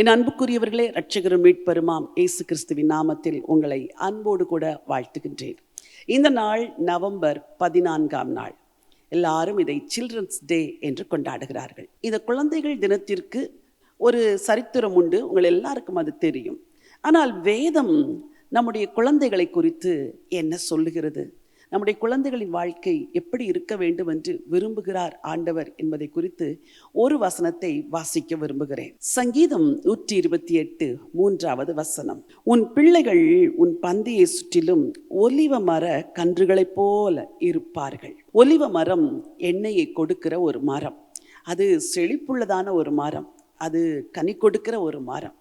என் அன்புக்குரியவர்களே ரட்சகரும் மீட்பெருமாம் இயேசு கிறிஸ்துவின் நாமத்தில் உங்களை அன்போடு கூட வாழ்த்துகின்றேன். இந்த நாள் நவம்பர் பதினான்காம் நாள். எல்லாரும் இதை சில்ட்ரன்ஸ் டே என்று கொண்டாடுகிறார்கள். இந்த குழந்தைகள் தினத்திற்கு ஒரு சரித்திரம் உண்டு உங்கள் எல்லாருக்கும் அது தெரியும். ஆனால் வேதம் நம்முடைய குழந்தைகளை குறித்து என்ன சொல்லுகிறது? நம்முடைய குழந்தைகளின் வாழ்க்கை எப்படி இருக்க வேண்டும் என்று விரும்புகிறார் ஆண்டவர் என்பதை குறித்து ஒரு வசனத்தை வாசிக்க விரும்புகிறேன். சங்கீதம் நூற்றி இருபத்தி எட்டு மூன்றாவது வசனம். உன் பிள்ளைகள் உன் பந்தியை சுற்றிலும் ஒலிவ மர கன்றுகளைப் போல இருப்பார்கள். ஒலிவ மரம் எண்ணெயை கொடுக்கிற ஒரு மரம். அது செழிப்புள்ளதான ஒரு மரம். அது கனி கொடுக்கிற ஒரு மரம்.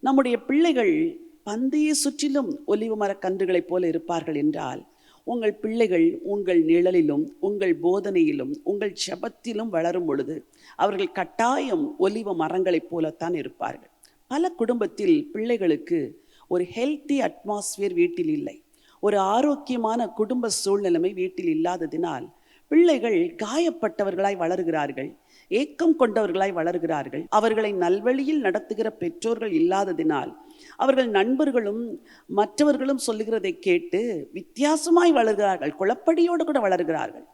நம்முடைய பிள்ளைகள் பந்தியை சுற்றிலும் ஒலிவ மர கன்றுகளைப் போல இருப்பார்கள் என்றால் உங்கள் பிள்ளைகள் உங்கள் நிழலிலும் உங்கள் போதனையிலும் உங்கள் செபத்திலும் வளரும் பொழுது அவர்கள் கட்டாயம் ஒலிவ மரங்களைப் போலத்தான் இருப்பார்கள். பல குடும்பத்தில் பிள்ளைகளுக்கு ஒரு ஹெல்த்தி அட்மாஸ்பியர் வீட்டில் இல்லை. ஒரு ஆரோக்கியமான குடும்ப சூழ்நிலைமை வீட்டில் இல்லாததினால் பிள்ளைகள் காயப்பட்டவர்களாய் வளர்கிறார்கள். ஏக்கம் கொண்டவர்களாய் வளர்கிறார்கள். அவர்களை நல்வழியில் நடத்துகிற பெற்றோர்கள் இல்லாததினால் அவர்கள் நண்பர்களும் மற்றவர்களும் சொல்லுகிறதை கேட்டு வித்தியாசமாய் வளர்கிறார்கள். குழப்படியோடு கூட வளர்கிறார்கள்.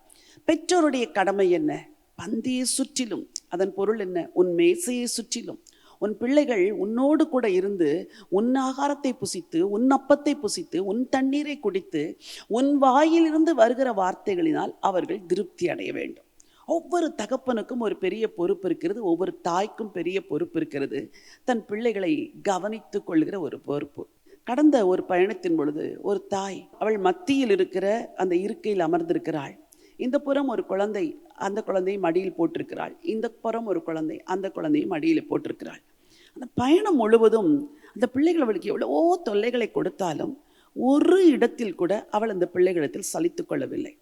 பெற்றோருடைய கடமை என்ன? பந்தியை சுற்றிலும். அதன் பொருள் என்ன? உன் மேசையை சுற்றிலும். உன் பிள்ளைகள் உன்னோடு கூட இருந்து உன் ஆகாரத்தை புசித்து உன் அப்பத்தை புசித்து உன் தண்ணீரை குடித்து உன் வாயிலிருந்து வருகிற வார்த்தைகளினால் அவர்கள் திருப்தி அடைய வேண்டும். ஒவ்வொரு தகப்பனுக்கும் ஒரு பெரிய பொறுப்பு இருக்கிறது ஒவ்வொரு தாய்க்கும் பெரிய பொறுப்பு இருக்கிறது. தன் பிள்ளைகளை கவனித்து கொள்கிற ஒரு பொறுப்பு. கடந்த ஒரு பயணத்தின் பொழுது ஒரு தாய் அவள் மத்தியில் இருக்கிற அந்த இருக்கையில் அமர்ந்திருக்கிறாள். இந்த புறம் ஒரு குழந்தை அந்த குழந்தையை மடியில் போட்டிருக்கிறாள். இந்த புறம் ஒரு குழந்தை அந்த குழந்தையை மடியில் போட்டிருக்கிறாள். அந்த பயணம் முழுவதும் அந்த பிள்ளைகள் அவளுக்கு எவ்வளவோ தொல்லைகளை கொடுத்தாலும் ஒரு இடத்தில் கூட அவள் அந்த பிள்ளைகளிடத்தில் சலித்து கொள்ளவில்லை.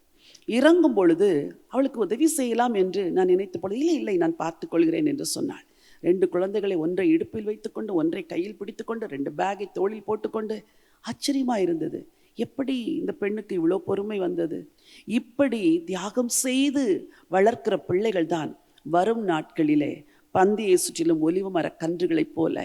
இறங்கும் பொழுது அவளுக்கு உதவி செய்யலாம் என்று நான் நினைத்த பொழுது இல்லை இல்லை நான் பார்த்துக்கொள்கிறேன் என்று சொன்னாள். ரெண்டு குழந்தைகளை ஒன்றை இடுப்பில் வைத்துக்கொண்டு ஒன்றை கையில் பிடித்துக்கொண்டு ரெண்டு பேக்கை தோளில் போட்டுக்கொண்டு ஆச்சரியமாக இருந்தது. எப்படி இந்த பெண்ணுக்கு இவ்வளோ பொறுமை வந்தது? இப்படி தியாகம் செய்து வளர்க்கிற பிள்ளைகள் தான் வரும் நாட்களிலே பந்தியை சுற்றிலும் ஒலிவு மர கன்றுகளைப் போல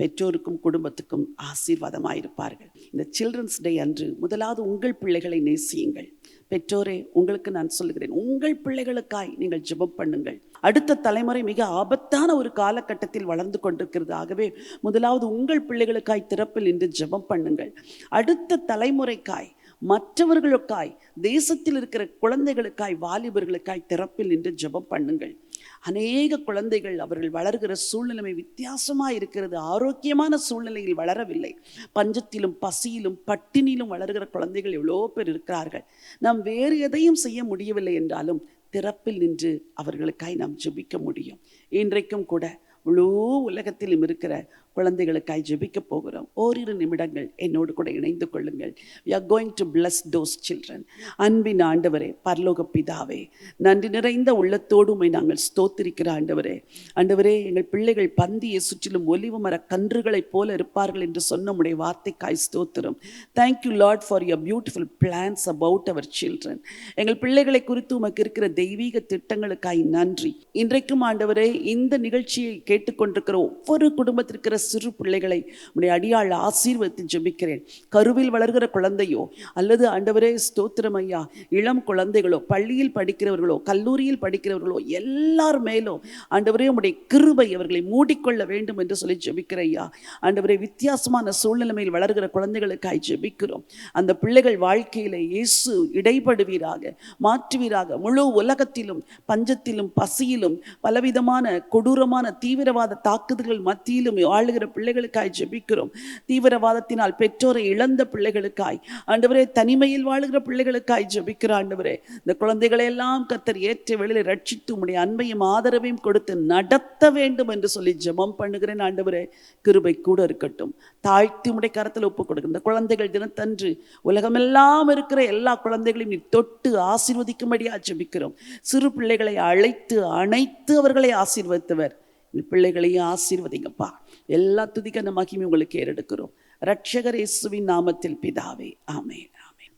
பெற்றோருக்கும் குடும்பத்துக்கும் ஆசீர்வாதமாயிருப்பார்கள். இந்த சில்ட்ரன்ஸ் டே அன்று முதலாவது உங்கள் பிள்ளைகளை நேசியுங்கள். பெற்றோரே உங்களுக்கு நான் சொல்லுகிறேன் உங்கள் பிள்ளைகளுக்காய் நீங்கள் ஜெபம் பண்ணுங்கள். அடுத்த தலைமுறை மிக ஆபத்தான ஒரு காலகட்டத்தில் வளர்ந்து கொண்டிருக்கிறது. ஆகவே முதலாவது உங்கள் பிள்ளைகளுக்காய் திறப்பில் நின்று ஜெபம் பண்ணுங்கள். அடுத்த தலைமுறைக்காய் மற்றவர்களுக்காய் தேசத்தில் இருக்கிற குழந்தைகளுக்காய் வாலிபர்களுக்காய் திறப்பில் நின்று ஜெபம் பண்ணுங்கள். அநேக குழந்தைகள் அவர்கள் வளர்கிற சூழ்நிலைமை வித்தியாசமாக இருக்கிறது. ஆரோக்கியமான சூழ்நிலையில் வளரவில்லை. பஞ்சத்திலும் பசியிலும் பட்டினியிலும் வளர்கிற குழந்தைகள் எவ்வளோ பேர் இருக்கிறார்கள். நாம் வேறு எதையும் செய்ய முடியவில்லை என்றாலும் திறப்பில் நின்று அவர்களுக்காய் நாம் ஜெபிக்க முடியும். இன்றைக்கும் கூட முழு உலகத்திலும் இருக்கிற குழந்தைகளுக்காய் ஜெபிக்க போகிறோம். ஓரிரு நிமிடங்கள் என்னோடு கூட இணைந்து கொள்ளுங்கள். We are going to bless those children அன்பின் ஆண்டவரே பரலோக பிதாவே நன்றி நிறைந்த உள்ளத்தோடு நாங்கள் ஸ்தோத்திருக்கிற ஆண்டவரே. ஆண்டவரே எங்கள் பிள்ளைகள் பந்தியை சுற்றிலும் ஒலிவு மர கன்றுகளைப் போல இருப்பார்கள் என்று சொன்ன உடைய வார்த்தைக்காய் ஸ்தோத்திரம். Thank you lord for your beautiful plans about our children எங்கள் பிள்ளைகளை குறித்து உமக்கு இருக்கிற தெய்வீக திட்டங்களுக்காய் நன்றி. இன்றைக்கும் ஆண்டவரே இந்த நிகழ்ச்சியை கேட்டுக்கொண்டிருக்கிற ஒவ்வொரு குடும்பத்திற்கிற சிறு பிள்ளைகளை உடைய அடியாள் ஆசீர்வதித்து ஜெபிக்கிறேன். கருவில் வளர்கிற குழந்தையோ அல்லது ஆண்டவரே ஸ்தோத்திரம் ஐயா இளம் குழந்தைகளோ பள்ளியில் படிக்கிறவர்களோ கல்லூரியில் படிக்கிறவர்களோ எல்லார் மேலும் ஆண்டவரே உடைய கிருபை அவர்களை மூடிக்கொள்ள வேண்டும் என்று சொல்லி ஜெபிக்கிற ஐயா. ஆண்டவரே வித்தியாசமான சூழ்நிலைமையில் வளர்கிற குழந்தைகளுக்காய் ஜெபிக்கிறோம். அந்த பிள்ளைகள் வாழ்க்கையில் இயேசு இடைபடுவீராக மாற்றுவீராக முழு உலகத்திலும் பஞ்சத்திலும் பசியிலும் பலவிதமான கொடூரமான தீவிரவாத தாக்குதல்கள் மத்தியிலும் ஆளு வாழுகிற பிள்ளைகளுக்காய் ஜெபிக்கிறோம். தீவிரவாதத்தினால் பெற்றோரை இழந்த பிள்ளைகளுக்காய் ஆண்டவரே தனிமையில் வாழுகிற பிள்ளைகளுக்காய் ஜெபிக்கிற ஆண்டவரே இந்த குழந்தைகளை எல்லாம் கத்தர் ஏற்ற வெளியில் ரட்சித்து உடைய அன்பையும் ஆதரவையும் கொடுத்து நடத்த வேண்டும் என்று சொல்லி ஜெபம் பண்ணுகிறேன் ஆண்டவரே. கிருபை கூட இருக்கட்டும். தாழ்த்தி உடைய கரத்தில் ஒப்புக் கொடுக்கும் இந்த குழந்தைகள் தினத்தன்று உலகமெல்லாம் இருக்கிற எல்லா குழந்தைகளையும் நீ தொட்டு ஆசீர்வதிக்கும்படியாக ஜெபிக்கிறோம். சிறு பிள்ளைகளை அழைத்து அணைத்து அவர்களை ஆசீர்வதித்தவர். பிள்ளைகளையும் ஆசீர்வதிங்கப்பா. எல்லா துதிக்க அந்த மகிமை உங்களுக்கு ஏறெடுக்கிறோம். ரட்சகர் இயேசுவின் நாமத்தில் பிதாவே ஆமே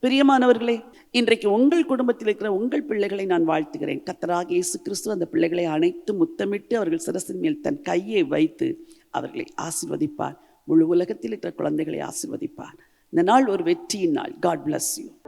பிரியமானவர்களே இன்றைக்கு உங்கள் குடும்பத்தில் இருக்கிற உங்கள் பிள்ளைகளை நான் வாழ்த்துகிறேன். கத்தராக இயேசு கிறிஸ்து அந்த பிள்ளைகளை அனைத்து முத்தமிட்டு அவர்கள் சிரசின் மேல் தன் கையை வைத்து அவர்களை ஆசிர்வதிப்பார். முழு உலகத்தில் இருக்கிற குழந்தைகளை ஆசிர்வதிப்பார். இந்த நாள் ஒரு வெற்றியின் நாள். God bless you